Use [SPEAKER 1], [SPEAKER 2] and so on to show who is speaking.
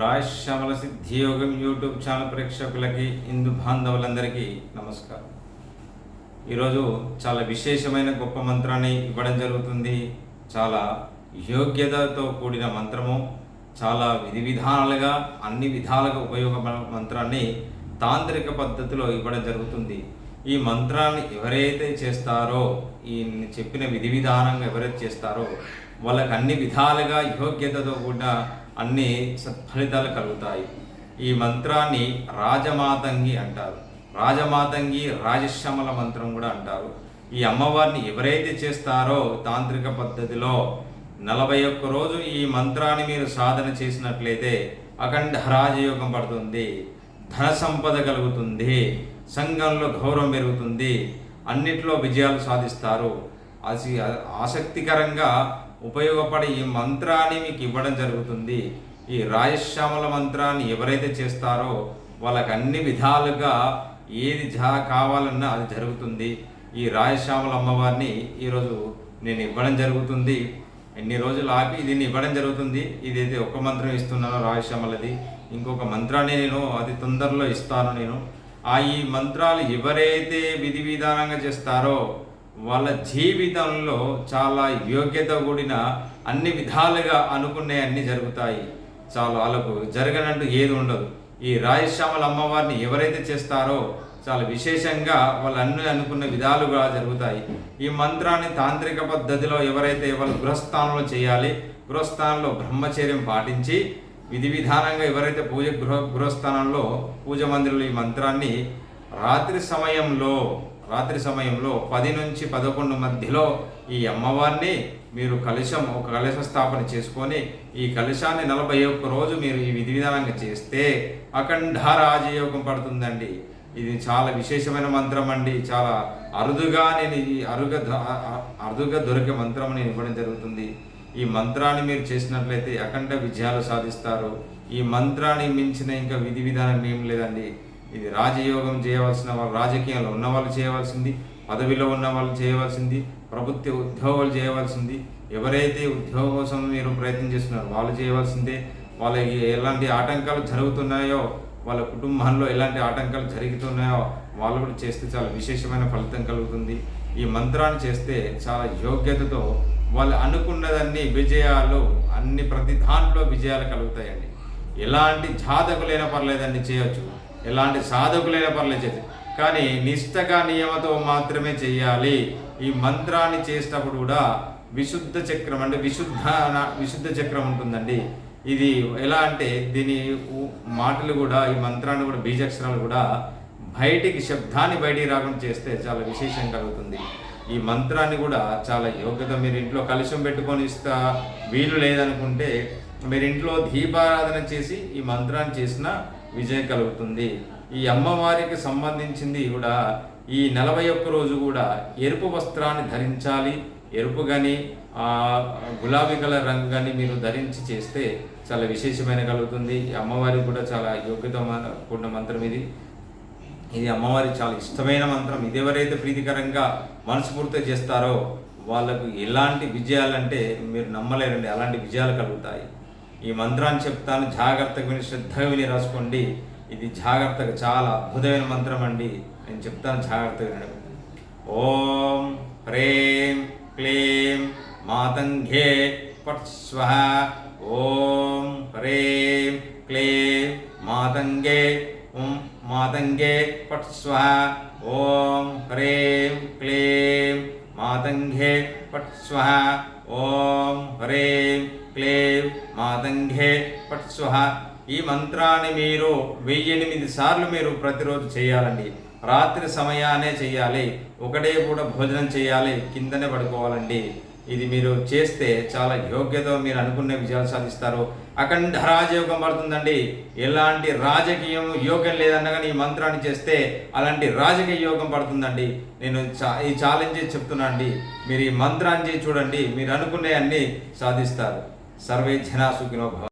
[SPEAKER 1] రాయశ్యామల సిద్ధియోగం YouTube channel ప్రేక్షకులకి హిందూ బాంధవులందరికీ నమస్కారం. ఈరోజు చాలా విశేషమైన గొప్ప మంత్రాన్ని ఇవ్వడం జరుగుతుంది. చాలా యోగ్యతతో కూడిన మంత్రము చాలా విధి విధానాలుగా అన్ని విధాలుగా ఉపయోగ మంత్రాన్ని తాంత్రిక పద్ధతిలో ఇవ్వడం జరుగుతుంది. ఈ మంత్రాన్ని ఎవరైతే చేస్తారో ఈ చెప్పిన విధి విధానంగా ఎవరైతే చేస్తారో వాళ్ళకి అన్ని విధాలుగా యోగ్యతతో కూడా అన్ని సత్ఫలితాలు కలుగుతాయి. ఈ మంత్రాన్ని రాజమాతంగి అంటారు. రాజమాతంగి రాజశ్యామల మంత్రం కూడా అంటారు. ఈ అమ్మవారిని ఎవరైతే చేస్తారో తాంత్రిక పద్ధతిలో నలభై ఒక్క రోజు ఈ మంత్రాన్ని మీరు సాధన చేసినట్లయితే అఖండ రాజయోగం పడుతుంది ధన సంపద కలుగుతుంది సంఘంలో గౌరవం పెరుగుతుంది అన్నిట్లో విజయాలు సాధిస్తారు. అది ఆసక్తికరంగా ఉపయోగపడే ఈ మంత్రాన్ని మీకు ఇవ్వడం జరుగుతుంది. ఈ రాజశ్యామల మంత్రాన్ని ఎవరైతే చేస్తారో వాళ్ళకి అన్ని విధాలుగా ఏది జా కావాలన్నా అది జరుగుతుంది. ఈ రాజశ్యామల అమ్మవారిని ఈరోజు నేను ఇవ్వడం జరుగుతుంది. ఎన్ని రోజులు ఆపి దీన్ని ఇవ్వడం జరుగుతుంది. ఇదైతే ఒక మంత్రం ఇస్తున్నాను రాజశ్యామలది. ఇంకొక మంత్రాన్ని నేను అతి తొందరలో ఇస్తాను నేను. ఆ ఈ మంత్రాలు ఎవరైతే విధి విధానంగా చేస్తారో వాళ్ళ జీవితంలో చాలా యోగ్యత కూడిన అన్ని విధాలుగా అనుకునే అన్ని జరుగుతాయి. చాలా వాళ్ళకు జరగనంటూ ఏది ఉండదు. ఈ రాయశ్యామల అమ్మవారిని ఎవరైతే చేస్తారో చాలా విశేషంగా వాళ్ళు అన్ని అనుకున్న విధాలుగా జరుగుతాయి. ఈ మంత్రాన్ని తాంత్రిక పద్ధతిలో ఎవరైతే వాళ్ళు గృహస్థానంలో చేయాలి గృహస్థానంలో బ్రహ్మచర్యం పాటించి విధి విధానంగా ఎవరైతే పూజ గృహ గృహస్థానంలో పూజ మందిరంలో ఈ మంత్రాన్ని రాత్రి సమయంలో రాత్రి సమయంలో పది నుంచి పదకొండు మధ్యలో ఈ అమ్మవారిని మీరు కలుషం ఒక కలశ స్థాపన చేసుకొని ఈ కలుషాన్ని నలభై ఒక్క రోజు మీరు ఈ విధి విధానంగా చేస్తే అఖండ రాజయోగం పడుతుందండి. ఇది చాలా విశేషమైన మంత్రం అండి. చాలా అరుదుగా నేను ఈ అరుగ అరుదుగా దొరికే మంత్రం నేను ఇవ్వడం జరుగుతుంది. ఈ మంత్రాన్ని మీరు చేసినట్లయితే అఖండ విజయాలు సాధిస్తారు. ఈ మంత్రాన్ని మించిన ఇంకా విధి విధానం ఏం లేదండి. ఇది రాజయోగం చేయవలసిన వాళ్ళు రాజకీయంలో ఉన్న వాళ్ళు చేయవలసింది పదవిలో ఉన్న వాళ్ళు చేయవలసింది ప్రభుత్వ ఉద్యోగాలు చేయవలసింది. ఎవరైతే ఉద్యోగం కోసం మీరు ప్రయత్నం చేస్తున్నారో వాళ్ళు చేయవలసిందే. వాళ్ళకి ఎలాంటి ఆటంకాలు జరుగుతున్నాయో వాళ్ళ కుటుంబంలో ఎలాంటి ఆటంకాలు జరుగుతున్నాయో వాళ్ళు కూడా చేస్తే చాలా విశేషమైన ఫలితం కలుగుతుంది. ఈ మంత్రాన్ని చేస్తే చాలా యోగ్యతతో వాళ్ళు అనుకున్నదన్ని విజయాలు అన్ని ప్రతి దాంట్లో విజయాలు కలుగుతాయండి. ఎలాంటి జాతకులైనా పర్లేదండి చేయొచ్చు. ఎలాంటి సాధకులైనా పర్లేదు కానీ నిష్టగా నియమతో మాత్రమే చేయాలి. ఈ మంత్రాన్ని చేసేటప్పుడు కూడా విశుద్ధ చక్రం అంటే విశుద్ధ విశుద్ధ చక్రం ఉంటుందండి. ఇది ఎలా అంటే దీని మాటలు కూడా ఈ మంత్రాన్ని కూడా బీజాక్షరాలు కూడా బయటికి శబ్దాన్ని బయటికి రాకుండా చేస్తే చాలా విశేషం కలుగుతుంది. ఈ మంత్రాన్ని కూడా చాలా యోగ్యత. మీరు ఇంట్లో కలుషం పెట్టుకొని ఇస్తా వీలు లేదనుకుంటే మీరు ఇంట్లో దీపారాధన చేసి ఈ మంత్రాన్ని చేసిన విజయం కలుగుతుంది. ఈ అమ్మవారికి సంబంధించింది కూడా ఈ నలభై ఒక్క రోజు కూడా ఎరుపు వస్త్రాన్ని ధరించాలి. ఎరుపు కానీ గులాబీ కలర్ రంగు కానీ మీరు ధరించి చేస్తే చాలా విశేషమైన కలుగుతుంది. అమ్మవారికి కూడా చాలా యోగ్యత కూడిన మంత్రం ఇది. ఇది అమ్మవారి చాలా ఇష్టమైన మంత్రం. ఇది ఎవరైతే ప్రీతికరంగా మనస్ఫూర్తి చేస్తారో వాళ్ళకు ఎలాంటి విజయాలంటే మీరు నమ్మలేరండి. అలాంటి విజయాలు కలుగుతాయి. ఈ మంత్రాన్ని చెప్తాను. జాగ్రత్తగా విని శ్రద్ధగా విని రాసుకోండి. ఇది జాగ్రత్తగా చాలా అద్భుతమైన మంత్రం అండి. నేను చెప్తాను జాగ్రత్తగా వినడం. ఓం హ్రేం క్లీం మాతంఘే పట్ స్వ ఓం హ్రేం క్లీం మాతంగే ఓం మాతంగే పట్ స్వ ఓం హ్రేం క్లీం మాతంఘే పట్ స్వ ఓం హ్రీం క్లేవ్ మాతంఘే పట్ స్వహ. ఈ మంత్రాన్ని మీరు వెయ్యెనిమిది సార్లు మీరు ప్రతిరోజు చేయాలండి. రాత్రి సమయానే చేయాలి. ఒకటే పూట భోజనం చేయాలి. కిందనే పడుకోవాలండి. ఇది మీరు చేస్తే చాలా యోగ్యత మీరు అనుకున్న విజయాలు సాధిస్తారు. అఖండ రాజయోగం పడుతుందండి. ఎలాంటి రాజకీయం యోగం లేదన్నా కానీ ఈ మంత్రాన్ని చేస్తే అలాంటి రాజకీయ యోగం పడుతుందండి. నేను చా ఈ ఛాలెంజ్ చెప్తున్నా అండి. మీరు ఈ మంత్రాన్ని చూడండి. మీరు అనుకునే అన్ని సాధిస్తారు. సర్వే జనా సుఖినో